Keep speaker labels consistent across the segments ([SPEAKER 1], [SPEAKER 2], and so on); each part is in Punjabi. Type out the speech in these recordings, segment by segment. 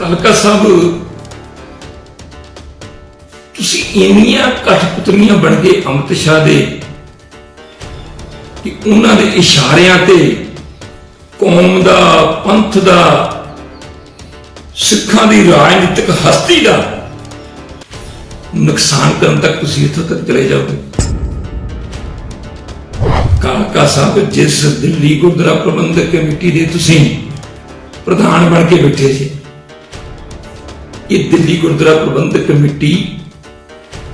[SPEAKER 1] ਕਾਲਕਾ ਸਾਹਿਬ, ਤੁਸੀਂ ਇੰਨੀਆਂ ਕਠਪੁਤਲੀਆਂ ਬਣ ਗਏ ਅਮਿਤ ਸ਼ਾਹ ਦੇ ਕਿ ਉਹਨਾਂ ਦੇ ਇਸ਼ਾਰਿਆਂ ਤੇ ਕੌਮ ਦਾ, ਪੰਥ ਦਾ, ਸਿੱਖਾਂ ਦੀ ਰਾਜਨੀਤਿਕ ਹਸਤੀ ਦਾ ਨੁਕਸਾਨ ਕਰਨ ਤੱਕ ਤੁਸੀਂ ਇੱਥੋਂ ਤੱਕ ਚਲੇ ਜਾਓਗੇ। ਕਾਲਕਾ ਸਾਹਿਬ ਜਿਸ ਦਿੱਲੀ ਗੁਰਦੁਆਰਾ ਪ੍ਰਬੰਧਕ ਕਮੇਟੀ ਦੇ ਤੁਸੀਂ ਪ੍ਰਧਾਨ ਬਣ ਕੇ ਬੈਠੇ ਸੀ ਇਹ ਦਿੱਲੀ ਗੁਰਦੁਆਰਾ ਪ੍ਰਬੰਧਕ ਕਮੇਟੀ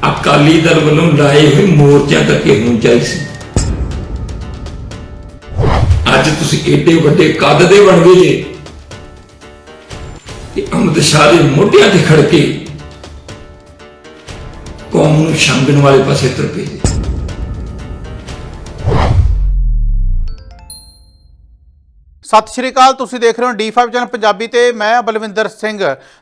[SPEAKER 1] ਅਕਾਲੀ ਦਲ ਵੱਲੋਂ ਲਾਏ ਹੋਏ ਮੋਰਚਿਆਂ ਤੱਕ ਇਹ ਹੋਣੀ ਚਾਹੀਦੀ ਸੀ। ਅੱਜ ਤੁਸੀਂ ਏਡੇ ਵੱਡੇ ਕੱਦ ਦੇ ਬਣ ਗਏ ਜੇ। ਕਿ ਅਮਿਤ ਸ਼ਾਹ ਦੇ ਮੋਢਿਆਂ ਤੇ ਖੜ ਕੇ ਕੌਮ ਨੂੰ ਛਾਂਗਣ ਵਾਲੇ ਪਾਸੇ ਤੁਰ ਪਏ
[SPEAKER 2] ਸਤਿ ਸ਼੍ਰੀ ਅਕਾਲ, ਤੁਸੀਂ ਦੇਖ ਰਹੇ ਹੋ D5 ਚੈਨਲ ਪੰਜਾਬੀ ਤੇ ਮੈਂ ਬਲਵਿੰਦਰ ਸਿੰਘ।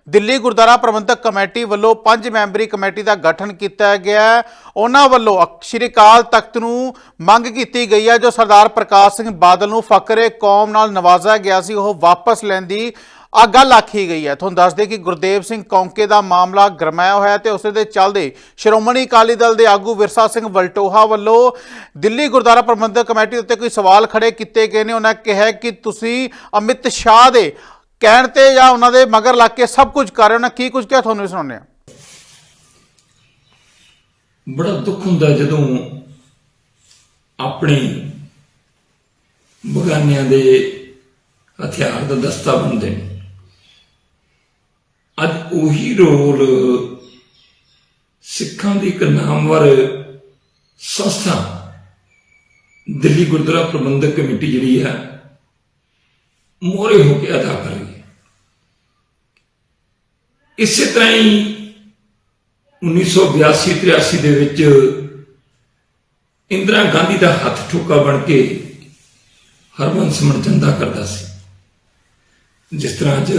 [SPEAKER 2] ਦਿੱਲੀ ਗੁਰਦੁਆਰਾ ਪ੍ਰਬੰਧਕ ਕਮੇਟੀ ਵੱਲੋਂ ਪੰਜ ਮੈਂਬਰੀ ਕਮੇਟੀ ਦਾ ਗਠਨ ਕੀਤਾ ਗਿਆ ਉਹਨਾਂ ਵੱਲੋਂ ਸ਼੍ਰੀ ਅਕਾਲ ਤਖਤ ਨੂੰ ਮੰਗ ਕੀਤੀ ਗਈ ਹੈ, ਜੋ ਸਰਦਾਰ ਪ੍ਰਕਾਸ਼ ਸਿੰਘ ਬਾਦਲ ਨੂੰ ਫਕਰੇ ਕੌਮ ਨਾਲ ਨਵਾਜ਼ਿਆ ਗਿਆ ਸੀ, ਉਹ ਵਾਪਸ ਲੈਣ ਦੀ ਆ ਗੱਲ ਆਖੀ ਗਈ ਹੈ। ਤੁਹਾਨੂੰ ਦੱਸ ਦੇ ਕਿ ਗੁਰਦੇਵ ਸਿੰਘ ਕੌਂਕੇ ਦਾ ਮਾਮਲਾ ਗਰਮਾਇਆ ਹੋਇਆ ਤੇ ਉਸੇ ਦੇ ਚੱਲਦੇ ਸ਼੍ਰੋਮਣੀ ਅਕਾਲੀ ਦਲ ਦੇ ਆਗੂ ਵਿਰਸਾ ਸਿੰਘ ਵਲਟੋਹਾ ਵੱਲੋਂ ਦਿੱਲੀ ਗੁਰਦੁਆਰਾ ਪ੍ਰਬੰਧਕ ਕਮੇਟੀ ਉੱਤੇ ਕੋਈ ਸਵਾਲ ਖੜੇ ਕੀਤੇ ਗਏ ਨੇ। ਉਹਨਾਂ ਕਿਹਾ ਕਿ ਤੁਸੀਂ ਅਮਿਤ ਸ਼ਾਹ ਦੇ ਕਹਿਣ ਤੇ ਜਾਂ ਉਹਨਾਂ ਦੇ ਮਗਰ ਲੱਗ ਕੇ ਸਭ ਕੁਝ ਕਰ ਰਹੇ ਹੋ। ਨਾ ਕੀ ਕੁਝ ਕਿਹਾ? ਤੁਹਾਨੂੰ ਸੁਣਾਉਂਦੇ ਹਾਂ।
[SPEAKER 1] ਬੜਾ ਦੁੱਖ ਹੁੰਦਾ ਜਦੋਂ ਆਪਣੇ ਬਗਾਨਿਆਂ ਦੇ ਹਥਿਆਰ ਦਾ ਦਸਤਾ ਬਣਦੇ ਨੇ। ਅੱਜ ਉਹੀ ਰੋਲ ਸਿੱਖਾਂ ਦੀ ਇੱਕ ਨਾਮਵਰ ਸੰਸਥਾ, ਦਿੱਲੀ ਗੁਰਦੁਆਰਾ ਪ੍ਰਬੰਧਕ ਕਮੇਟੀ ਜਿਹੜੀ ਹੈ ਮੋਰੇ ਹੋ ਕੇ ਅਦਾ ਕਰ ਰਹੀ ਹੈ। ਇਸੇ ਤਰ੍ਹਾਂ ਹੀ 1982-83 ਦੇ ਵਿੱਚ ਇੰਦਰਾ ਗਾਂਧੀ ਦਾ ਹੱਥ ਠੋਕਾ ਬਣ ਕੇ ਹਰਬੰਸ ਮਨਚੰਦਾ ਕਰਦਾ ਸੀ, ਜਿਸ ਤਰ੍ਹਾਂ ਅੱਜ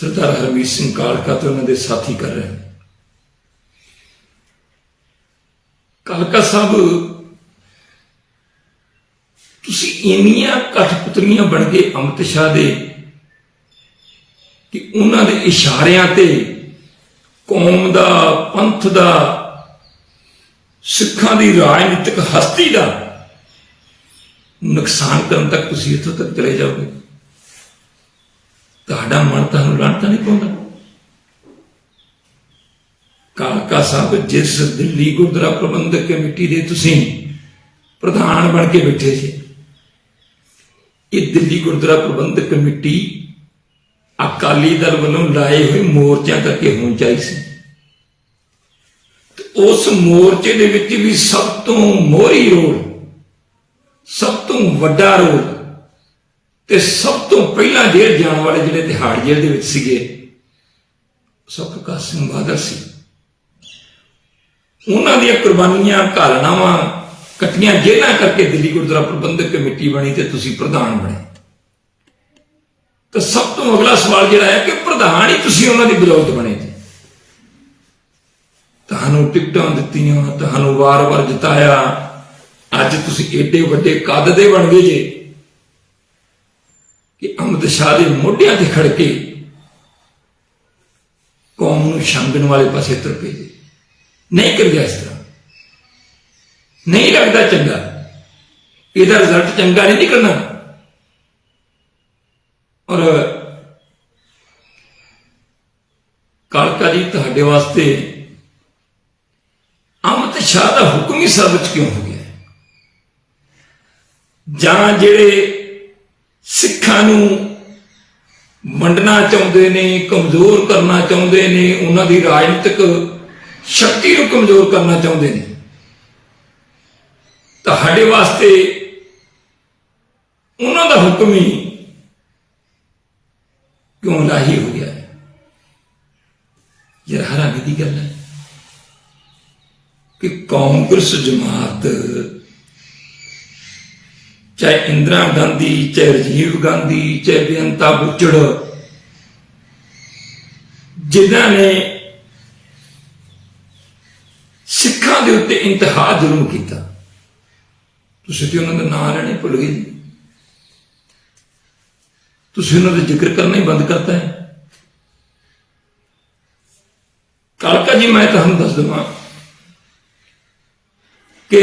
[SPEAKER 1] ਸਰਦਾਰ ਹਰਮੀਤ ਸਿੰਘ ਕਾਲਕਾ ਤੇ ਉਹਨਾਂ ਦੇ ਸਾਥੀ ਕਰ ਰਹੇ ਨੇ। ਕਾਲਕਾ ਸਾਹਿਬ, ਤੁਸੀਂ ਇੰਨੀਆਂ ਕਠਪੁਤਲੀਆਂ ਬਣ ਗਏ ਅਮਿਤ ਸ਼ਾਹ ਦੇ ਕਿ ਉਹਨਾਂ ਦੇ ਇਸ਼ਾਰਿਆਂ ਤੇ ਕੌਮ ਦਾ, ਪੰਥ ਦਾ, ਸਿੱਖਾਂ ਦੀ ਰਾਜਨੀਤਿਕ ਹਸਤੀ ਦਾ ਨੁਕਸਾਨ ਕਰਨ ਤੱਕ ਤੁਸੀਂ ਇੱਥੋਂ ਤੱਕ ਚਲੇ ਜਾਓਗੇ। ਤੁਹਾਡਾ ਮਨ ਤੁਹਾਨੂੰ ਲੜ ਤਾਂ ਨਹੀਂ ਪਾਉਂਦਾ। ਕਾਲਕਾ ਸਾਹਿਬ ਜਿਸ ਦਿੱਲੀ ਗੁਰਦੁਆਰਾ ਪ੍ਰਬੰਧਕ ਕਮੇਟੀ ਦੇ ਤੁਸੀਂ ਪ੍ਰਧਾਨ ਬਣ ਕੇ ਬੈਠੇ ਸੀ, ਇਹ ਦਿੱਲੀ ਗੁਰਦੁਆਰਾ ਪ੍ਰਬੰਧਕ ਕਮੇਟੀ ਅਕਾਲੀ ਦਲ ਵੱਲੋਂ ਲਾਏ ਹੋਏ ਮੋਰਚਿਆਂ ਕਰਕੇ ਹੋਣ ਚਾਹੀਦੀ ਸੀ। ਉਸ ਮੋਰਚੇ ਦੇ ਵਿੱਚ ਵੀ ਸਭ ਤੋਂ ਮੋਹਰੀ ਰੋਲ, ਸਭ ਤੋਂ ਵੱਡਾ ਰੋਲ ਤੇ ਸਭ ਤੋਂ ਪਹਿਲਾਂ ਜੇਲ੍ਹ ਜਾਣ ਵਾਲੇ ਜਿਹੜੇ ਤਿਹਾੜ ਜੇਲ੍ਹ ਦੇ ਵਿੱਚ ਸੀਗੇ ਸਭ ਪ੍ਰਕਾਸ਼ ਸਿੰਘ ਬਾਦਲ ਸੀ। ਉਹਨਾਂ ਦੀਆਂ ਕੁਰਬਾਨੀਆਂ ਘਾਲਣਾਵਾਂ ਕੱਟੀਆਂ ਜੇਲ੍ਹਾਂ ਕਰਕੇ ਦਿੱਲੀ ਗੁਰਦੁਆਰਾ ਪ੍ਰਬੰਧਕ ਕਮੇਟੀ ਬਣੀ ਤੇ ਤੁਸੀਂ ਪ੍ਰਧਾਨ ਬਣੇ। ਤਾਂ ਸਭ ਤੋਂ ਅਗਲਾ ਸਵਾਲ ਜਿਹੜਾ ਹੈ ਕਿ ਪ੍ਰਧਾਨ ਹੀ ਤੁਸੀਂ ਉਹਨਾਂ ਦੀ ਬਦੌਲਤ ਬਣੇ ਜੀ। ਤੁਹਾਨੂੰ ਟਿਕਟਾਂ ਦਿੱਤੀਆਂ, ਤੁਹਾਨੂੰ ਵਾਰ-ਵਾਰ ਜਿਤਾਇਆ। ਅੱਜ ਤੁਸੀਂ ਏਡੇ ਵੱਡੇ ਕੱਦ ਦੇ ਬਣ ਗਏ ਜੇ। ਕਿ ਅਮਿਤ ਸ਼ਾਹ ਦੇ ਮੋਢਿਆਂ ਤੇ ਖੜ ਕੇ ਕੌਮ ਨੂੰ ਛੰਗਣ ਵਾਲੇ ਪਾਸੇ ਤੁਰ ਪਏ ਨਹੀਂ ਕਰਿਆ ਇਸ ਤਰ੍ਹਾਂ। ਨਹੀਂ ਲੱਗਦਾ ਚੰਗਾ। ਇਹਦਾ ਰਿਜ਼ਲਟ ਚੰਗਾ ਨਹੀਂ ਨਿਕਲਣਾ। ਔਰ ਕਾਲਕਾ ਜੀ ਤੁਹਾਡੇ ਵਾਸਤੇ ਅਮਿਤ ਸ਼ਾਹ ਦਾ ਹੁਕਮ ਹੀ ਸਰਵਉੱਚ ਕਿਉਂ ਹੋ ਗਿਆ? ਜਾਂ ਜਿਹੜੇ ਸਿੱਖਾਂ ਨੂੰ ਵੰਡਣਾ ਚਾਹੁੰਦੇ ਨੇ, ਕਮਜ਼ੋਰ ਕਰਨਾ ਚਾਹੁੰਦੇ ਨੇ, ਉਹਨਾਂ ਦੀ ਰਾਜਨੀਤਿਕ ਸ਼ਕਤੀ ਨੂੰ ਕਮਜ਼ੋਰ ਕਰਨਾ ਚਾਹੁੰਦੇ ਨੇ। ਤੁਹਾਡੇ ਵਾਸਤੇ ਉਹਨਾਂ ਦਾ ਹੁਕਮ ਹੀ ਕਿਉਂ ਲਾਹੀ ਹੋ ਗਿਆ ਯਾਰ ਹੈਰਾਨੀ ਦੀ ਗੱਲ ਹੈ ਕਿ ਕਾਂਗਰਸ ਜਮਾਤ ਚਾਹੇ ਇੰਦਰਾ ਗਾਂਧੀ, ਚਾਹੇ ਰਾਜੀਵ ਗਾਂਧੀ, ਚਾਹੇ ਬੇਅੰਤਾ ਬੁੱਚੜ, ਜਿਨ੍ਹਾਂ ਨੇ ਸਿੱਖਾਂ ਦੇ ਉੱਤੇ ਇੰਤਹਾ ਜ਼ੁਲਮ ਕੀਤਾ। ਤੁਸੀਂ ਤੇ ਉਹਨਾਂ ਦਾ ਨਾਂ ਲੈਣੇ ਭੁੱਲ ਗਏ ਜੀ। ਤੁਸੀਂ ਉਹਨਾਂ ਦਾ ਜ਼ਿਕਰ ਕਰਨਾ ਹੀ ਬੰਦ ਕਰਤਾ ਹੈ। ਕਾਲਕਾ ਜੀ, ਮੈਂ ਤੁਹਾਨੂੰ ਦੱਸ ਦਵਾਂ ਕਿ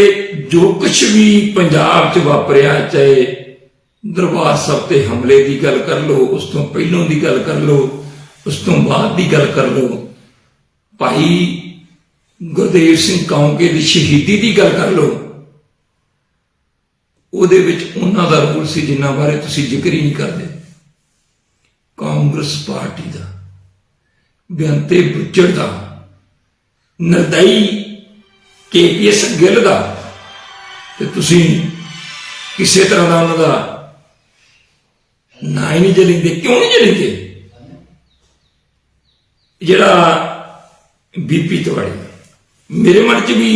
[SPEAKER 1] ਜੋ ਕੁਝ ਵੀ ਪੰਜਾਬ 'ਚ ਵਾਪਰਿਆ, ਚਾਹੇ ਦਰਬਾਰ ਸਾਹਿਬ ਤੇ ਹਮਲੇ ਦੀ ਗੱਲ ਕਰ ਲਓ, ਉਸ ਤੋਂ ਪਹਿਲਾਂ ਦੀ ਗੱਲ ਕਰ ਲਓ, ਉਸ ਤੋਂ ਬਾਅਦ ਦੀ ਗੱਲ ਕਰ ਲਓ, ਭਾਈ ਗੁਰਦੇਵ ਸਿੰਘ ਕੌਂਕੇ ਦੀ ਸ਼ਹੀਦੀ ਦੀ ਗੱਲ ਕਰ ਲਓ, ਉਹਦੇ ਵਿੱਚ ਉਹਨਾਂ ਦਾ ਰੋਲ ਸੀ ਜਿਨ੍ਹਾਂ ਬਾਰੇ ਤੁਸੀਂ ਜ਼ਿਕਰ ਹੀ ਨਹੀਂ ਕਰਦੇ। ਕਾਂਗਰਸ ਪਾਰਟੀ ਦਾ, ਬਿਆੰਤੇ ਬੁੱਚੜ ਦਾ, ਨਰਦਈ ਕੇਪੀਐਸ ਗਿੱਲ ਦਾ ਤੇ ਤੁਸੀਂ ਕਿਸੇ ਤਰ੍ਹਾਂ ਦਾ ਉਹਨਾਂ ਦਾ ਨਾਂ ਹੀ ਨਹੀਂ ਜਲਿੰਦੇ ਕਿਉਂ ਨਹੀਂ ਜਲਿੰਦੇ ਜਿਹੜਾ ਬੀਪੀ ਤਵਾੜੀ, ਮੇਰੇ ਮਨ 'ਚ ਵੀ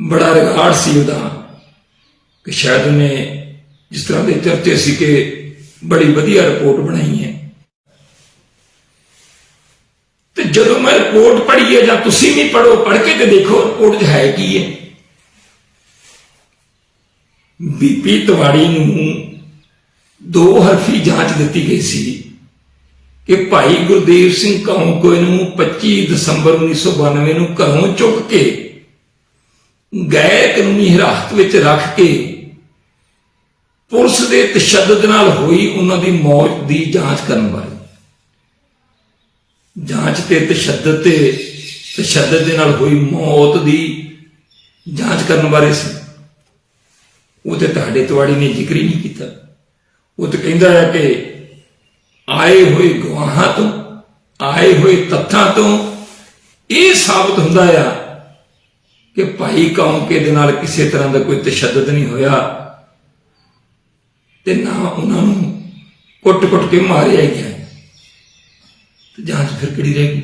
[SPEAKER 1] ਬੜਾ ਰਿਗਾਰਡ ਸੀ ਉਹਦਾ, ਕਿ ਸ਼ਾਇਦ ਉਹਨੇ ਜਿਸ ਤਰ੍ਹਾਂ ਦੇ ਚਰਚੇ ਸੀ ਕਿ ਬੜੀ ਵਧੀਆ ਰਿਪੋਰਟ ਬਣਾਈ ਹੈ। ਤੇ ਜਦੋਂ ਮੈਂ ਰਿਪੋਰਟ ਪੜ੍ਹੀ ਹੈ ਜਾਂ ਤੁਸੀਂ ਵੀ ਪੜੋ ਪੜ੍ਹ ਕੇ ਤੇ ਦੇਖੋ, ਰਿਪੋਰਟ 'ਚ ਹੈ ਕੀ ਹੈ? ਬੀਪੀ ਤਵਾੜੀ ਨੂੰ ਦੋ ਹਰਫੀ ਜਾਂਚ ਦਿੱਤੀ ਗਈ ਸੀ ਕਿ ਭਾਈ ਗੁਰਦੇਵ ਸਿੰਘ ਕੌਂਕੋ ਨੂੰ 25 ਦਸੰਬਰ 1992 ਨੂੰ ਘਰੋਂ ਚੁੱਕ ਕੇ ਗੈਰ ਕਾਨੂੰਨੀ ਹਿਰਾਸਤ ਵਿੱਚ ਰੱਖ ਕੇ ਪੁਲਿਸ ਦੇ ਤਸ਼ੱਦਦ ਨਾਲ ਹੋਈ ਉਹਨਾਂ ਦੀ ਮੌਤ ਦੀ ਜਾਂਚ ਕਰਨ ਬਾਰੇ। ਜਾਂਚ ਤੇ ਤਸ਼ੱਦਦ ਤੇ ਤਸ਼ੱਦਦ ਦੇ ਨਾਲ ਹੋਈ ਮੌਤ ਦੀ ਜਾਂਚ ਕਰਨ ਬਾਰੇ ਸੀ। ਉਹ ਤੇ ਤੁਹਾਡੇ ਤਵਾੜੀ ਨੇ ਜ਼ਿਕਰ ਹੀ ਨਹੀਂ ਕੀਤਾ। ਉਹ ਤਾਂ ਕਹਿੰਦਾ ਹੈ ਕਿ ਆਏ ਹੋਏ ਗਵਾਹਾਂ ਤੋਂ, ਆਏ ਹੋਏ ਤੱਥਾਂ ਤੋਂ ਇਹ ਸਾਬਤ ਹੁੰਦਾ ਆ ਕਿ ਭਾਈ ਕੌਂਕੇ ਦੇ ਨਾਲ ਕਿਸੇ ਤਰ੍ਹਾਂ ਦਾ ਕੋਈ ਤਸ਼ੱਦਦ ਨਹੀਂ ਹੋਇਆ ਤੇ ਨਾ ਉਹਨਾਂ ਨੂੰ ਕੁੱਟ-ਕੁੱਟ ਕੇ ਮਾਰਿਆ ਗਿਆ। ਤੇ ਜਾਂਚ ਫਿਰ ਕਿਹੜੀ ਰਹਿ ਗਈ?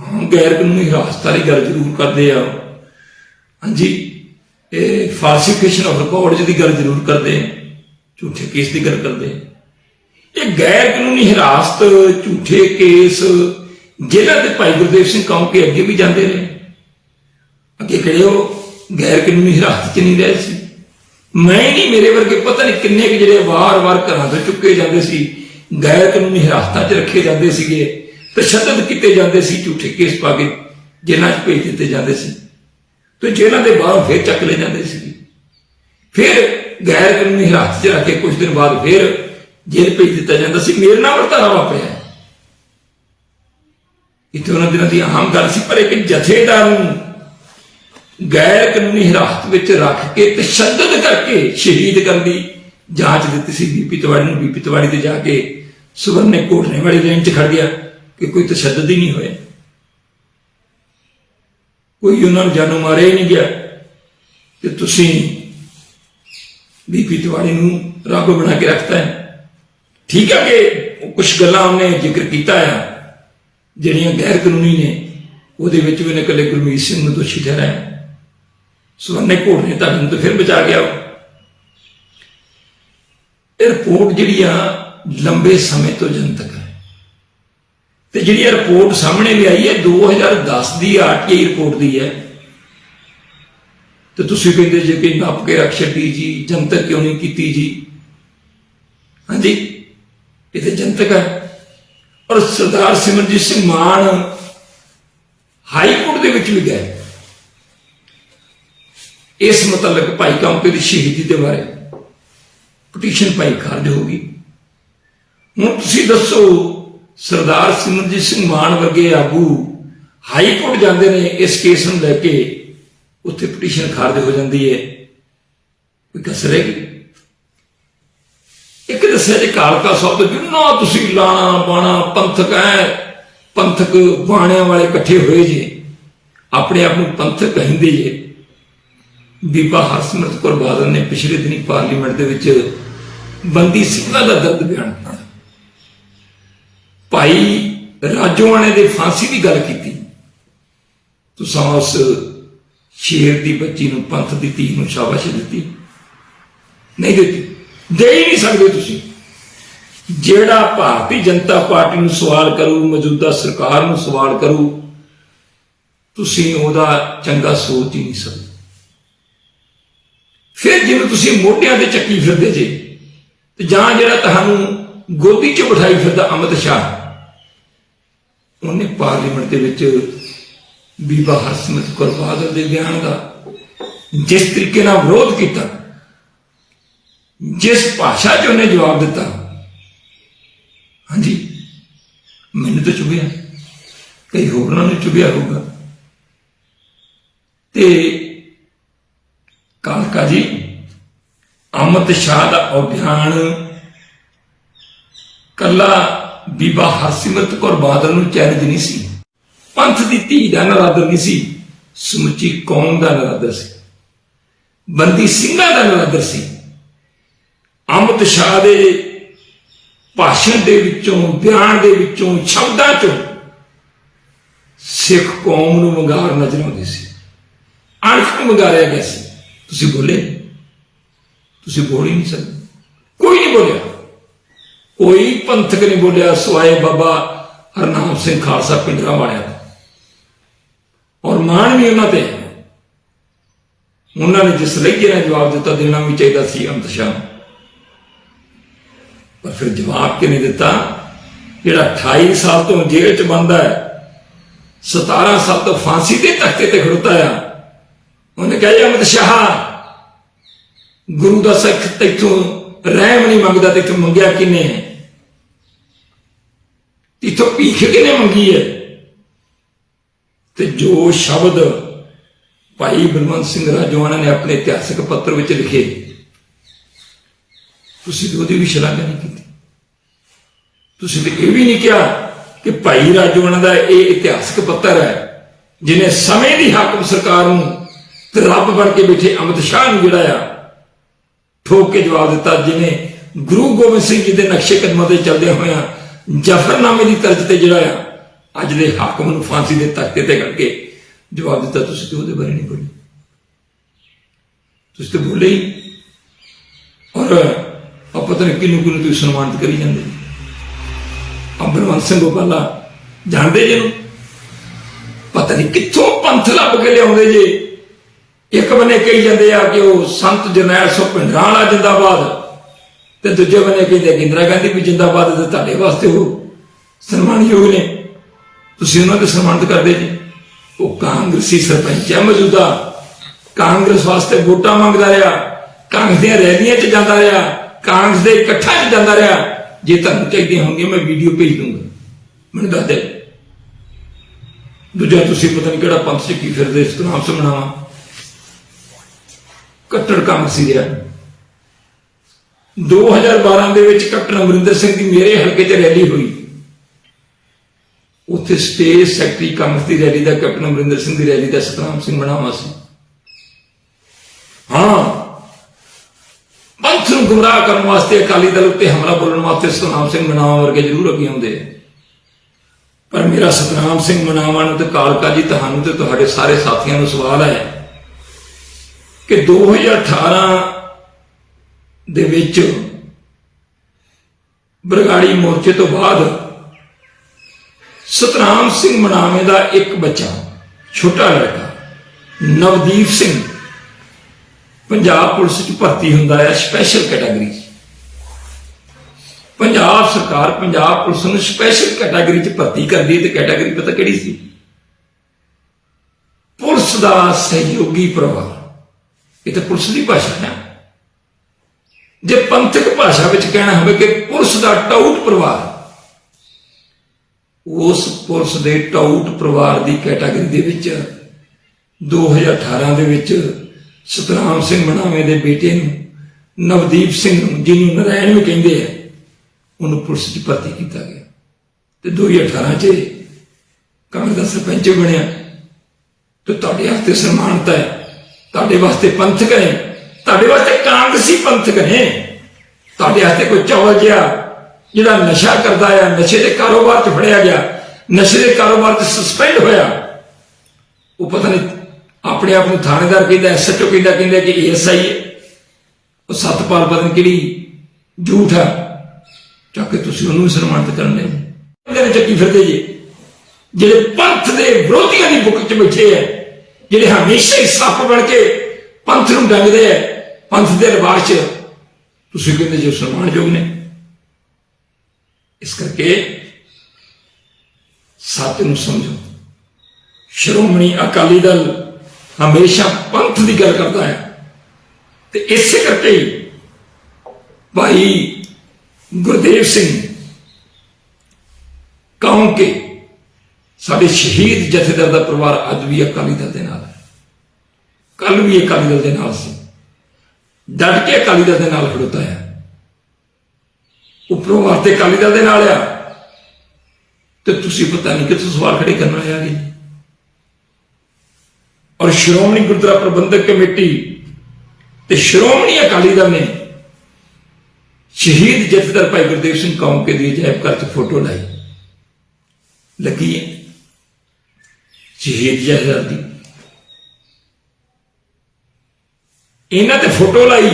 [SPEAKER 1] ਹਾਂ, ਗੈਰ ਕਾਨੂੰਨੀ ਹਿਰਾਸਤ ਵਾਲੀ ਗੱਲ ਜ਼ਰੂਰ ਕਰਦੇ ਆ। ਹਾਂਜੀ, ਇਹ ਫਾਲਸੀਫਿਕੇਸ਼ਨ ਆਫ ਰਿਕਾਰਡਸ ਦੀ ਗੱਲ ਜ਼ਰੂਰ ਕਰਦੇ ਆ। ਝੂਠੇ ਕੇਸ ਦੀ ਗੱਲ ਕਰਦੇ ਆ। ਇਹ ਗੈਰ ਕਾਨੂੰਨੀ ਹਿਰਾਸਤ, ਝੂਠੇ ਕੇਸ ਜਿਹਨਾਂ ਤੇ ਭਾਈ ਗੁਰਦੇਵ ਸਿੰਘ ਕੌਂਕੇ ਅੱਗੇ ਵੀ ਜਾਂਦੇ ਰਹੇ ਅੱਗੇ ਕਿਹੜੇ ਉਹ ਗੈਰ ਕਾਨੂੰਨੀ ਹਿਰਾਸਤ 'ਚ ਨਹੀਂ ਰਹੇ ਸੀ। ਮੈਂ ਨਹੀਂ, ਮੇਰੇ ਵਰਗੇ ਪਤਾ ਨਹੀਂ ਕਿੰਨੇ ਕੁ ਜਿਹੜੇ ਵਾਰ-ਵਾਰ ਘਰਾਂ ਤੋਂ ਚੁੱਕੇ ਜਾਂਦੇ ਸੀ। ਗੈਰ ਕਾਨੂੰਨੀ ਹਿਰਾਸਤਾਂ 'ਚ ਰੱਖੇ ਜਾਂਦੇ ਸੀਗੇ, ਤਸ਼ੱਦਦ ਕੀਤੇ ਜਾਂਦੇ ਸੀ, ਝੂਠੇ ਕੇਸ ਪਾ ਕੇ ਜੇਲ੍ਹਾਂ 'ਚ ਭੇਜ ਦਿੱਤੇ ਜਾਂਦੇ ਸੀ। ਤੇ ਜੇਲ੍ਹਾਂ ਦੇ ਬਾਹਰ ਫੇਰ ਚੱਕ ਲੈ ਜਾਂਦੇ ਸੀ ਫਿਰ ਗੈਰ ਕਾਨੂੰਨੀ ਹਿਰਾਸਤ 'ਚ ਰੱਖ ਕੇ ਕੁਝ ਦਿਨ ਬਾਅਦ ਫਿਰ ਜੇਲ੍ਹ ਭੇਜ ਦਿੱਤਾ ਜਾਂਦਾ ਸੀ। ਮੇਰੇ ਨਾਲ ਵਰਤਾਰਾ ਵਾਪਰਿਆ ਇੱਥੇ ਉਹਨਾਂ ਦਿਨਾਂ ਦੀ ਆਮ ਗੱਲ ਸੀ, ਪਰ ਇੱਕ ਜਥੇਦਾਰ ਨੂੰ ਗੈਰ ਕਾਨੂੰਨੀ ਹਿਰਾਸਤ ਵਿੱਚ ਰੱਖ ਕੇ ਤਸ਼ੱਦਦ ਕਰਕੇ ਸ਼ਹੀਦ ਕਰਨ ਦੀ ਜਾਂਚ ਦਿੱਤੀ ਸੀ ਬੀਪੀ ਤਿਵਾੜੀ ਨੂੰ। ਬੀਪੀ ਤਿਵਾੜੀ ਤੇ ਜਾ ਕੇ ਸੁਵਰਨੇ ਕੋਟਨੇ ਵਾਲੀ ਰੇਂਜ 'ਚ ਖੜ ਗਿਆ ਕਿ ਕੋਈ ਤਸ਼ੱਦਦ ਹੀ ਨਹੀਂ ਹੋਇਆ। ਕੋਈ ਉਹਨਾਂ ਨੂੰ ਜਾਨੋਂ ਮਾਰਿਆ ਹੀ ਨਹੀਂ ਗਿਆ। ਤੇ ਤੁਸੀਂ ਬੀਪੀ ਤਿਵਾੜੀ ਨੂੰ ਰੱਬ ਬਣਾ ਕੇ ਰੱਖਤਾ ਹੈ। ਠੀਕ ਹੈ ਕਿ ਕੁਝ ਗੱਲਾਂ ਉਹਨੇ ਜ਼ਿਕਰ ਕੀਤਾ ਆ, ਜਿਹੜੀਆਂ ਗੈਰ ਕਾਨੂੰਨੀ ਨੇ, ਉਹਦੇ ਵਿੱਚ ਵੀ ਉਹਨੇ ਇਕੱਲੇ ਗੁਰਮੀਤ ਸਿੰਘ ਨੂੰ ਦੋਸ਼ੀ ਠਹਿਰਾਇਆ। ਸਵਰਨੇ ਘੋੜ ਨੇ ਨੂੰ ਤਾਂ ਫਿਰ ਬਚਾ ਗਿਆ ਉਹ। ਇਹ ਰਿਪੋਰਟ ਜਿਹੜੀ ਆ ਲੰਬੇ ਸਮੇਂ ਤੋਂ ਜਨਤਕ ਹੈ। ਤੇ ਜਿਹੜੀ ਇਹ ਰਿਪੋਰਟ ਸਾਹਮਣੇ ਵੀ ਆਈ ਹੈ 2010 ਦੀ ਆਰਟੀਆਈ ਰਿਪੋਰਟ ਦੀ ਹੈ। ਤੇ ਤੁਸੀਂ ਕਹਿੰਦੇ ਜੇ ਕਿ ਨੱਪ ਕੇ ਰੱਖ ਛੱਡੀ ਜੀ, ਜਨਤਕ ਕਿਉਂ ਨਹੀਂ ਕੀਤੀ ਜੀ? ਹਾਂਜੀ, ਇਹ ਤੇ ਜਨਤਕ ਹੈ। ਔਰ ਸਰਦਾਰ ਸਿਮਰਜੀਤ ਸਿੰਘ ਮਾਨ ਹਾਈ ਕੋਰਟ ਦੇ ਵਿੱਚ ਵੀ ਗਏ। ਇਸ ਮੁਤਲਕ ਭਾਈ ਕੰਪੇ ਦੀ ਸ਼ਹੀਦੀ ਦੇ ਬਾਰੇ। ਪਟੀਸ਼ਨ ਪਾਈ ਖਾਰਜ ਹੋ ਗਈ। ਹੁਣ ਤੁਸੀਂ ਦੱਸੋ, ਸਰਦਾਰ ਸਿਮਰਜੀਤ ਸਿੰਘ ਮਾਨ ਵਰਗੇ ਆਗੂ ਹਾਈ ਕੋਰਟ ਜਾਂਦੇ ਨੇ ਇਸ ਕੇਸ ਨੂੰ ਲੈ ਕੇ, ਉੱਥੇ ਪਟੀਸ਼ਨ ਖਾਰਜ ਹੋ ਜਾਂਦੀ ਹੈ। ਕੋਈ ਕਸਰ ਇੱਕ ਦੱਸਿਆ ਜੇ ਕਾਲਕਾ ਸ਼ਬਦ ਤੋਂ ਜਿੰਨਾ ਤੁਸੀਂ ਲਾਣਾ, ਬਾਣਾ, ਪੰਥਕ ਹੈ ਪੰਥਕ ਬਾਣਿਆਂ ਵਾਲੇ ਇਕੱਠੇ ਹੋਏ ਜੇ, ਆਪਣੇ ਆਪ ਨੂੰ ਪੰਥਕ ਕਹਿੰਦੇ ਜੇ। ਬੀਬਾ ਹਰਸਿਮਰਤ ਕੌਰ ਬਾਦਲ ਨੇ ਪਿਛਲੇ ਦਿਨੀ ਪਾਰਲੀਮੈਂਟ ਦੇ ਵਿੱਚ ਬੰਦੀ ਸਿੰਘਾਂ ਦਾ ਦਰਦ ਬਿਆਨ ਕੀਤਾ ਭਾਈ ਰਾਜੋਆਣੇ ਦੇ ਫਾਂਸੀ ਦੀ ਗੱਲ ਕੀਤੀ। ਤੁਸੀਂ ਉਸ ਸ਼ੇਰ ਦੀ ਬੱਚੀ ਨੂੰ ਪੰਥ ਦੀ ਧੀ ਨੂੰ ਸ਼ਾਬਾਸ਼ ਦਿੱਤੀ। ਨਹੀਂ ਦਿੱਤੀ। ਦੇ ਹੀ ਨਹੀਂ ਸਕਦੇ ਤੁਸੀਂ। ਜਿਹੜਾ ਭਾਰਤੀ ਜਨਤਾ ਪਾਰਟੀ ਨੂੰ ਸਵਾਲ ਕਰੂ, ਮੌਜੂਦਾ ਸਰਕਾਰ ਨੂੰ ਸਵਾਲ ਕਰੂ, ਤੁਸੀਂ ਉਹਦਾ ਚੰਗਾ ਸੋਚ ਹੀ ਨਹੀਂ ਸਕਦੇ। ਫਿਰ ਜਿਵੇਂ ਤੁਸੀਂ ਮੋਢਿਆਂ ਤੇ ਚੱਕੀ ਫਿਰਦੇ ਜੇ ਤੇ ਜਾਂ ਜਿਹੜਾ ਤੁਹਾਨੂੰ ਗੋਦੀ 'ਚ ਬਿਠਾਈ ਫਿਰਦਾ ਅਮਿਤ ਸ਼ਾਹ ਉਹਨੇ ਪਾਰਲੀਮੈਂਟ ਦੇ ਵਿੱਚ ਬੀਬਾ ਹਰਸਿਮਰਤ ਕੌਰ ਬਾਦਲ ਦੇ ਬਿਆਨ ਦਾ ਜਿਸ ਤਰੀਕੇ ਨਾਲ ਵਿਰੋਧ ਕੀਤਾ, ਜਿਸ ਭਾਸ਼ਾ 'ਚ ਉਹਨੇ ਜਵਾਬ ਦਿੱਤਾ, ਹਾਂਜੀ, ਮੈਨੂੰ ਤਾਂ ਚੁਭਿਆ, ਕਈ ਹੋਰਾਂ ਨੂੰ ਚੁਭਿਆ ਹੋਊਗਾ। ਤੇ ਕਾਲਕਾ ਜੀ ਅਮਿਤ ਸ਼ਾਹ ਦਾ ਉਹ ਬਿਆਨ ਕੱਲਾ ਬੀਬਾ ਹਰਸਿਮਰਤ ਕੌਰ ਬਾਦਲ ਨੂੰ ਚੈਲੰਜ ਨਹੀਂ ਸੀ। ਪੰਥ ਦੀ ਧੀ ਦਾ ਨਰਾਦਰ ਨਹੀਂ ਸੀ। ਸਮੁੱਚੀ ਕੌਮ ਦਾ ਨਰਾਦਰ ਸੀ। ਬੰਦੀ ਸਿੰਘਾਂ ਦਾ ਨਰਾਦਰ ਸੀ। ਅਮਿਤ ਸ਼ਾਹ ਦੇ ਭਾਸ਼ਣ ਦੇ ਵਿੱਚੋਂ, ਬਿਆਨ ਦੇ ਵਿੱਚੋਂ, ਸ਼ਬਦਾਂ ਚੋਂ ਸਿੱਖ ਕੌਮ ਨੂੰ ਵੰਗਾਰ ਨਜ਼ਰ ਆਉਂਦੀ ਸੀ। ਅਣਖ ਨੂੰ ਵੰਗਾਰਿਆ ਗਿਆ ਸੀ। ਤੁਸੀਂ ਬੋਲੇ? ਤੁਸੀਂ ਬੋਲ ਹੀ ਨਹੀਂ ਸਕਦੇ। ਕੋਈ ਨਹੀਂ ਬੋਲਿਆ। ਕੋਈ ਪੰਥਕ ਨਹੀਂ ਬੋਲਿਆ ਸਵਾਏ ਬਾਬਾ ਹਰਨਾਮ ਸਿੰਘ ਖਾਲਸਾ ਪਿੰਡਰਾ ਵਾਲਿਆ ਦਾ ਔਰ ਮਾਣ ਵੀ ਉਹਨਾਂ ਤੇ ਹੈ। ਉਹਨਾਂ ਨੇ ਜਿਸ ਲਹਿਜੇ ਨਾਲ ਜਵਾਬ ਦਿੱਤਾ ਦੇਣਾ ਵੀ ਚਾਹੀਦਾ ਸੀ ਅਮਿਤ ਸ਼ਾਹ ਨੂੰ। ਪਰ ਫਿਰ ਜਵਾਬ ਕਿ ਨਹੀਂ ਦਿੱਤਾ? ਜਿਹੜਾ 28 ਸਾਲ ਤੋਂ ਜੇਲ੍ਹ 'ਚ ਬੰਦਾ ਹੈ 17 ਸਾਲ ਤੋਂ ਫਾਂਸੀ ਦੇ ਤਖਤੇ ਤੇ ਖੜੋਤਾ ਆ, ਉਹਨੇ ਕਿਹਾ ਜੀ ਅਮਿਤ ਸ਼ਾਹ ਗੁਰੂ ਦਾ ਸਿੱਖ ਤੈਥੋਂ ਰਹਿਮ ਨਹੀਂ ਮੰਗਦਾ ਤੈਥੋਂ ਮੰਗਿਆ ਕਿਨੇ ਹੈ? ਤੈਥੋਂ ਭੀਖ ਕਿਨੇ ਮੰਗੀ ਹੈ? ਤੇ ਜੋ ਸ਼ਬਦ ਭਾਈ ਬਲਵੰਤ ਸਿੰਘ ਰਾਜਵਾਨਾ ਨੇ ਆਪਣੇ ਇਤਿਹਾਸਕ ਪੱਤਰ ਵਿੱਚ ਲਿਖੇ, ਤੁਸੀਂ ਤਾਂ ਉਹਦੀ ਵੀ ਸ਼ਲਾਘਾ ਨਹੀਂ ਕੀਤੀ। ਤੁਸੀਂ ਤਾਂ ਇਹ ਵੀ ਨਹੀਂ ਕਿਹਾ ਕਿ ਭਾਈ ਰਾਜਵਾਨਾ ਦਾ ਇਹ ਇਤਿਹਾਸਕ ਪੱਤਰ ਹੈ ਜਿਨੇ ਸਮੇਂ ਦੀ ਹਾਕਮ ਸਰਕਾਰ ਨੂੰ ਤੇ ਰੱਬ ਬਣ ਕੇ ਬੈਠੇ ਅਮਿਤ ਸ਼ਾਹ ਨੂੰ ਜਿਹੜਾ ਆ ਠੋਕ ਕੇ ਜਵਾਬ ਦਿੱਤਾ ਜਿਨੇ ਗੁਰੂ ਗੋਬਿੰਦ ਸਿੰਘ ਜੀ ਦੇ ਨਕਸ਼ੇ ਕਦਮਾਂ ਤੇ ਚੱਲਦੇ ਹੋਇਆ ਜਫਰਨਾਮੇ ਦੀ ਤਰਜ਼ ਤੇ ਜਿਹੜਾ ਆ, ਅੱਜ ਦੇ ਹਾਕਮ ਨੂੰ ਫਾਂਸੀ ਦੇ ਤਖਤੇ ਤੇ ਕਰਕੇ ਜਵਾਬ ਦਿੱਤਾ, ਤੁਸੀਂ ਤੇ ਉਹਦੇ ਬਾਰੇ ਨਹੀਂ ਬੋਲੇ। ਤੁਸੀਂ ਤੇ ਬੋਲੇ ਹੀ। ਔਰ ਆ ਪਤਾ ਨਹੀਂ ਕਿਹਨੂੰ ਕਿਹਨੂੰ ਤੁਸੀਂ ਸਨਮਾਨਿਤ ਕਰੀ ਜਾਂਦੇ ਅੰਬਰਵੰਤ ਸਿੰਘ ਗੋਪਾਲਾ ਜਾਣਦੇ ਜੇ ਜਿਹਨੂੰ ਪਤਾ ਨਹੀਂ ਕਿੱਥੋਂ ਪੰਥ ਲੱਭ ਕੇ ਲਿਆਉਂਦੇ ਜੇ। ਇੱਕ ਬੰਨੇ ਕਹੀ ਜਾਂਦੇ ਆ ਕਿ ਉਹ ਸੰਤ ਜਰਨੈਲ ਸਿੰਘ ਭਿੰਡਰਾਂ ਵਾਲਾ ਜਿੰਦਾਬਾਦ, ਤੇ ਦੂਜੇ ਬੰਨੇ ਕਹਿੰਦੇ ਕਿ ਇੰਦਰਾ ਗਾਂਧੀ ਵੀ ਜਿੰਦਾਬਾਦ ਤੇ ਤੁਹਾਡੇ ਵਾਸਤੇ ਉਹ ਸਨਮਾਨਯੋਗ ਨੇ। ਤੁਸੀਂ ਉਹਨਾਂ ਦੇ ਸਨਮਾਨਿਤ ਕਰਦੇ ਜੀ। ਉਹ ਕਾਂਗਰਸੀ ਸਰਪੰਚ ਹੈ ਮੌਜੂਦਾ। ਕਾਂਗਰਸ ਵਾਸਤੇ ਵੋਟਾਂ ਮੰਗਦਾ ਰਿਹਾ। ਕਾਂਗਰਸ ਦੀਆਂ ਰੈਲੀਆਂ 'ਚ ਜਾਂਦਾ ਰਿਹਾ। ਕਾਂਗਰਸ ਦੇ ਇਕੱਠਾਂ 'ਚ ਜਾਂਦਾ ਰਿਹਾ। ਜੇ ਤੁਹਾਨੂੰ ਚਾਹੀਦੀਆਂ ਹੋਣਗੀਆਂ, ਮੈਂ ਵੀਡੀਓ ਭੇਜ ਦੂੰਗਾ। ਮੈਨੂੰ ਦੱਸ ਦੇ। ਦੂਜਾ ਤੁਸੀਂ ਪਤਾ ਨਹੀਂ ਕਿਹੜਾ ਪੰਥ 'ਚ ਕੀ ਫਿਰਦੇ, ਇਸ ਤਰ੍ਹਾਂ ਸਮਝਾਵਾ। ਕੱਟੜ ਕਾਂਗਰਸੀ ਰਿਹਾ 2012 ਦੇ ਵਿੱਚ ਕੈਪਟਨ ਅਮਰਿੰਦਰ ਸਿੰਘ ਦੀ ਮੇਰੇ ਹਲਕੇ 'ਚ ਰੈਲੀ ਹੋਈ। ਉੱਥੇ ਸਟੇਜ ਸੈਕਟਰੀ ਕਾਂਗਰਸ ਦੀ ਰੈਲੀ ਦਾ, ਕੈਪਟਨ ਅਮਰਿੰਦਰ ਸਿੰਘ ਦੀ ਰੈਲੀ ਦਾ ਸਤਨਾਮ ਸਿੰਘ ਬਣਾਵਾ ਸੀ। ਹਾਂ, ਪੰਥ ਨੂੰ ਗੁੰਮਰਾਹ ਕਰਨ ਵਾਸਤੇ ਅਕਾਲੀ ਦਲ ਉੱਤੇ ਹਮਲਾ ਬੋਲਣ ਵਾਸਤੇ ਸਤਨਾਮ ਸਿੰਘ ਬਣਾਵਾ ਵਰਗੇ ਜ਼ਰੂਰ ਅੱਗੇ ਆਉਂਦੇ ਪਰ ਮੇਰਾ ਸਤਨਾਮ ਸਿੰਘ ਮਨਾਵਾ ਨੂੰ ਤੇ ਕਾਲਕਾ ਜੀ, ਤੁਹਾਨੂੰ ਤੇ ਤੁਹਾਡੇ ਸਾਰੇ ਸਾਥੀਆਂ ਨੂੰ ਸਵਾਲ ਹੈ ਕਿ 2018 ਦੇ ਵਿੱਚ ਬਰਗਾੜੀ ਮੋਰਚੇ ਤੋਂ ਬਾਅਦ ਸਤਨਾਮ ਸਿੰਘ ਮਨਾਵੇ ਦਾ ਇੱਕ ਬੱਚਾ, ਛੋਟਾ ਲੜਕਾ, ਨਵਦੀਪ ਸਿੰਘ, ਪੰਜਾਬ ਪੁਲਿਸ 'ਚ ਭਰਤੀ ਹੁੰਦਾ ਹੈ ਸਪੈਸ਼ਲ ਕੈਟਾਗਰੀ ਪੰਜਾਬ ਸਰਕਾਰ ਪੰਜਾਬ ਪੁਲਿਸ ਨੂੰ ਸਪੈਸ਼ਲ ਕੈਟਾਗਰੀ 'ਚ ਭਰਤੀ ਕਰਦੀ ਹੈ, ਤੇ ਕੈਟਾਗਰੀ ਪਤਾ ਕਿਹੜੀ ਸੀ? ਪੁਲਿਸ ਦਾ ਸਹਿਯੋਗੀ ਪਰਿਵਾਰ ਇਹ ਤਾਂ ਪੁਲਿਸ ਦੀ ਭਾਸ਼ਾ ਹੈ ਜੇ ਪੰਥਕ ਭਾਸ਼ਾ ਵਿੱਚ ਕਹਿਣਾ ਹੋਵੇ ਕਿ ਪੁਲਿਸ ਦਾ ਟਾਊਟ ਪਰਿਵਾਰ, ਉਸ ਪੁਲਿਸ ਦੇ ਟਾਊਟ ਪਰਿਵਾਰ ਦੀ ਕੈਟਾਗਰੀ ਦੇ ਵਿੱਚ 2018 ਦੇ ਵਿੱਚ ਸਤਨਾਮ ਸਿੰਘ ਮਨਾਵੇ ਦੇ ਬੇਟੇ ਨੂੰ, ਨਵਦੀਪ ਸਿੰਘ ਨੂੰ, ਜਿਹਨੂੰ ਨਰਾਇਣ ਵੀ ਕਹਿੰਦੇ ਆ, ਉਹਨੂੰ ਪੁਲਿਸ 'ਚ ਭਰਤੀ ਕੀਤਾ ਗਿਆ। ਤੇ 2018 'ਚ ਕਾਂਗਰਸ ਦਾ ਸਰਪੰਚ ਬਣਿਆ। ਤੇ ਤੁਹਾਡੇ ਵਾਸਤੇ ਸਨਮਾਨਤਾ ਹੈ। ਤੁਹਾਡੇ ਵਾਸਤੇ ਪੰਥਕ ਨੇ। ਤੁਹਾਡੇ ਵਾਸਤੇ ਕਾਂਗਰਸੀ ਪੰਥਕ ਨੇ। ਤੁਹਾਡੇ ਵਾਸਤੇ ਕੋਈ ਚੌਲ ਜਿਹਾ ਜਿਹੜਾ ਨਸ਼ਾ ਕਰਦਾ ਆ, ਨਸ਼ੇ ਦੇ ਕਾਰੋਬਾਰ 'ਚ ਫੜਿਆ ਗਿਆ, ਨਸ਼ੇ ਦੇ ਕਾਰੋਬਾਰ 'ਚ ਸਸਪੈਂਡ ਹੋਇਆ। ਉਹ ਪਤਾ ਨਹੀਂ ਆਪਣੇ ਆਪ ਨੂੰ ਥਾਣੇਦਾਰ ਕਹਿੰਦਾ ਐਸਐਚਓ ਕਹਿੰਦਾ ਕਹਿੰਦਾ ਕਿ ਏਐਸਆਈ ਹੈ ਉਹ ਸਤਪਾਲ ਪਤਾ ਕਿਹੜੀ ਝੂਠ ਆ? ਚੱਕ ਕੇ ਤੁਸੀਂ ਉਹਨੂੰ ਸਨਮਾਨਿਤ ਕਰਨ ਦੇ। ਇਹਦੇ ਚੱਕੀ ਫਿਰਦੇ ਜੀ। ਜਿਹੜੇ ਪੰਥ ਦੇ ਵਿਰੋਧੀਆਂ ਦੀ ਬੁੱਕ 'ਚ ਬੈਠੇ ਆ ਜਿਹੜੇ ਹਮੇਸ਼ਾ ਹੀ ਸੱਪ ਬਣ ਕੇ ਪੰਥ ਨੂੰ ਡੰਗਦੇ ਆ, ਪੰਥ ਦੇ ਰਿਵਾਜ 'ਚ, ਤੁਸੀਂ ਕਹਿੰਦੇ ਜੋ ਸਨਮਾਨਯੋਗ ਨੇ। ਇਸ ਕਰਕੇ ਸੱਚ ਨੂੰ ਸਮਝੋ। ਸ਼੍ਰੋਮਣੀ ਅਕਾਲੀ ਦਲ ਹਮੇਸ਼ਾ ਪੰਥ ਦੀ ਗੱਲ ਕਰਦਾ ਹੈ। ਤੇ ਇਸੇ ਕਰਕੇ ਹੀ ਭਾਈ ਗੁਰਦੇਵ ਸਿੰਘ ਕੌਮ ਕੇ ਸਾਡੇ ਸ਼ਹੀਦ ਜਥੇਦਾਰ ਦਾ ਪਰਿਵਾਰ ਅੱਜ ਵੀ ਅਕਾਲੀ ਦਲ ਦੇ ਨਾਲ ਹੈ। ਕੱਲ ਵੀ ਅਕਾਲੀ ਦਲ ਦੇ ਨਾਲ ਸੀ। ਡਟ ਕੇ ਅਕਾਲੀ ਦਲ ਦੇ ਨਾਲ ਖੜੋਤਾ ਹੈ। ਉੱਪਰੋਂ ਵਾਸਤੇ ਅਕਾਲੀ ਦਲ ਦੇ ਨਾਲ ਆ। ਤੇ ਤੁਸੀਂ ਪਤਾ ਨਹੀਂ ਕਿੱਥੋਂ ਸਵਾਲ ਖੜੇ ਕਰਨ ਵਾਲੇ ਆ ਔਰ ਸ਼੍ਰੋਮਣੀ ਗੁਰਦੁਆਰਾ ਪ੍ਰਬੰਧਕ ਕਮੇਟੀ ਤੇ ਸ਼੍ਰੋਮਣੀ ਅਕਾਲੀ ਦਲ ਨੇ ਸ਼ਹੀਦ ਜਥੇਦਾਰ ਭਾਈ ਗੁਰਦੇਵ ਸਿੰਘ ਕੌਂਕੇ ਦੀ ਅਜਾਇਬ ਘਰ 'ਚ ਫੋਟੋ ਲਾਈ। ਲੱਗੀ ਹੈ ਸ਼ਹੀਦ ਜਥੇਦਾਰ ਦੀ ਇਹਨਾਂ ਤੇ ਫੋਟੋ ਲਾਈ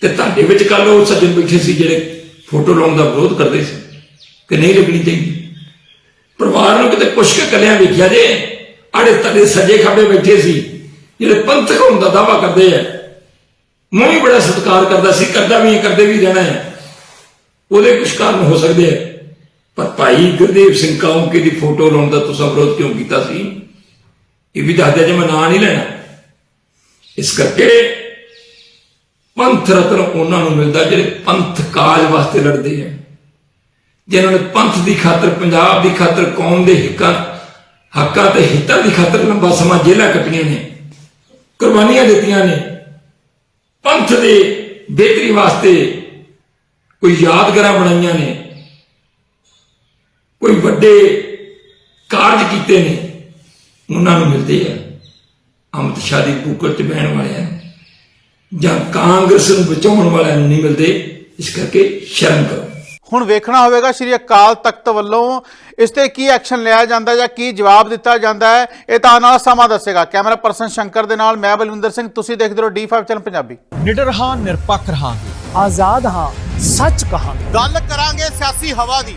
[SPEAKER 1] ਤੇ ਤੁਹਾਡੇ ਵਿੱਚ ਕੱਲ ਉਹ ਸੱਜਣ ਬੈਠੇ ਸੀ ਜਿਹੜੇ ਫੋਟੋ ਲਾਉਣ ਦਾ ਵਿਰੋਧ ਕਰਦੇ ਸੀ ਕਿ ਨਹੀਂ ਲੱਗਣੀ ਚਾਹੀਦੀ। ਪਰਿਵਾਰ ਨੂੰ ਕਿਤੇ ਪੁੱਛ ਕੇ ਕੱਲਿਆਂ ਵੇਖਿਆ ਜੇ, ਆੜੇ ਤੁਹਾਡੇ ਸੱਜੇ ਖੱਬੇ ਬੈਠੇ ਸੀ, ਜਿਹੜੇ ਪੰਥਕ ਹੋਣ ਦਾ ਦਾਵਾ ਕਰਦੇ ਆ। ਮੈਂ ਵੀ ਬੜਾ ਸਤਿਕਾਰ ਕਰਦਾ ਸੀ, ਕਰਦਾ ਵੀ ਕਰਦੇ ਵੀ ਰਹਿਣਾ ਹੈ। ਉਹਦੇ ਕੁਝ ਕਾਰਨ ਹੋ ਸਕਦੇ ਆ। ਪਰ ਭਾਈ ਗੁਰਦੇਵ ਸਿੰਘ ਕੌਂਕੇ ਦੀ ਫੋਟੋ ਲਾਉਣ ਦਾ ਤੁਸੀਂ ਵਿਰੋਧ ਕਿਉਂ ਕੀਤਾ ਸੀ? ਇਹ ਵੀ ਦੱਸਦੇ ਜੇ ਮੈਂ ਨਾਂ ਨਹੀਂ ਲੈਣਾ। ਇਸ ਕਰਕੇ ਪੰਥ ਰਤਨ ਉਹਨਾਂ ਨੂੰ ਮਿਲਦਾ ਜਿਹੜੇ ਪੰਥ ਕਾਜ ਵਾਸਤੇ ਲੜਦੇ ਆ। ਜਿਨ੍ਹਾਂ ਨੇ ਪੰਥ ਦੀ ਖਾਤਰ, ਪੰਜਾਬ ਦੀ ਖਾਤਰ, ਕੌਮ ਦੇ ਹਿੱਕਾਂ, ਹੱਕਾਂ ਤੇ ਹਿੱਤਾਂ ਦੀ ਖਾਤਰ ਲੰਬਾ ਸਮਾਂ ਜੇਲ੍ਹਾਂ ਕੱਟੀਆਂ ਨੇ, ਕੁਰਬਾਨੀਆਂ ਦਿੱਤੀਆਂ ਨੇ। ਪੰਥ ਦੇ ਬਿਹਤਰੀ ਵਾਸਤੇ ਕੋਈ ਯਾਦਗਾਰਾਂ ਬਣਾਈਆਂ ਨੇ। ਕੋਈ ਵੱਡੇ ਕਾਰਜ ਕੀਤੇ ਨੇ ਉਹਨਾਂ ਨੂੰ ਮਿਲਦੇ ਆ। ਅਮਿਤ ਸ਼ਾਹ ਦੀ ਬੂਕਰ ਤੇ ਬਹਿਣ ਵਾਲਿਆਂ ਜਾਂ ਕਾਂਗਰਸ ਨੂੰ ਬਚਾਉਣ ਵਾਲਿਆਂ ਨੂੰ ਨਹੀਂ ਮਿਲਦੇ ਇਸ ਕਰਕੇ ਸ਼ਰਮ ਕਰੋ।
[SPEAKER 2] ਹੁਣ ਵੇਖਣਾ ਹੋਵੇਗਾ ਸ਼੍ਰੀ ਅਕਾਲ ਤਖਤ ਵੱਲੋਂ ਇਸ ਤੇ ਕੀ ਐਕਸ਼ਨ ਲਿਆ ਜਾਂਦਾ ਜਾਂ ਕੀ ਜਵਾਬ ਦਿੱਤਾ ਜਾਂਦਾ ਹੈ ਇਹ ਤਾਂ ਵਾਲਾ ਸਮਾਂ ਦੱਸੇਗਾ। ਕੈਮਰਾ ਪਰਸਨ ਸ਼ੰਕਰ ਦੇ ਨਾਲ ਮੈਂ ਬਲਵਿੰਦਰ ਸਿੰਘ ਤੁਸੀਂ ਦੇਖਦੇ ਰਹੋ D5 ਚੈਨਲ ਪੰਜਾਬੀ।
[SPEAKER 3] ਨਿਡਰ ਹਾਂ ਨਿਰਪੱਖ ਰਹਾਂਗੇ।
[SPEAKER 4] ਆਜ਼ਾਦ ਹਾਂ ਸੱਚ ਕਹਾਂਗੇ।
[SPEAKER 2] ਗੱਲ ਕਰਾਂਗੇ ਸਿਆਸੀ ਹਵਾ ਦੀ।